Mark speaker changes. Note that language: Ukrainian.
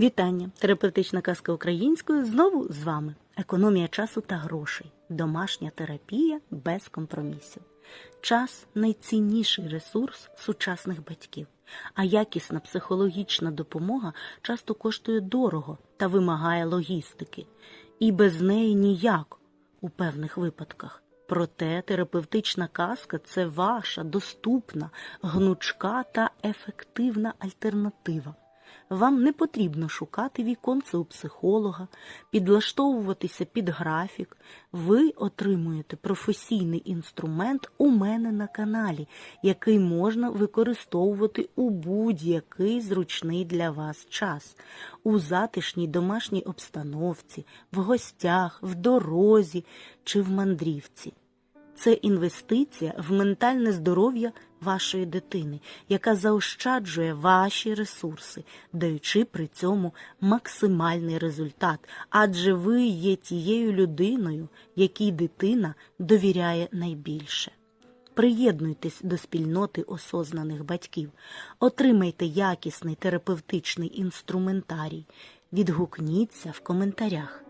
Speaker 1: Вітання! Терапевтична казка українською знову з вами. Економія часу та грошей. Домашня терапія без компромісів. Час найцінніший ресурс сучасних батьків, а якісна психологічна допомога часто коштує дорого та вимагає логістики. І без неї ніяк у певних випадках. Проте терапевтична казка це ваша доступна, гнучка та ефективна альтернатива. Вам не потрібно шукати віконце у психолога, підлаштовуватися під графік. Ви отримуєте професійний інструмент у мене на каналі, який можна використовувати у будь-який зручний для вас час, у затишній домашній обстановці, в гостях, в дорозі чи в мандрівці. Це інвестиція в ментальне здоров'я вашої дитини, яка заощаджує ваші ресурси, даючи при цьому максимальний результат, адже ви є тією людиною, якій дитина довіряє найбільше. Приєднуйтесь до спільноти осознаних батьків, отримайте якісний терапевтичний інструментарій, відгукніться в коментарях.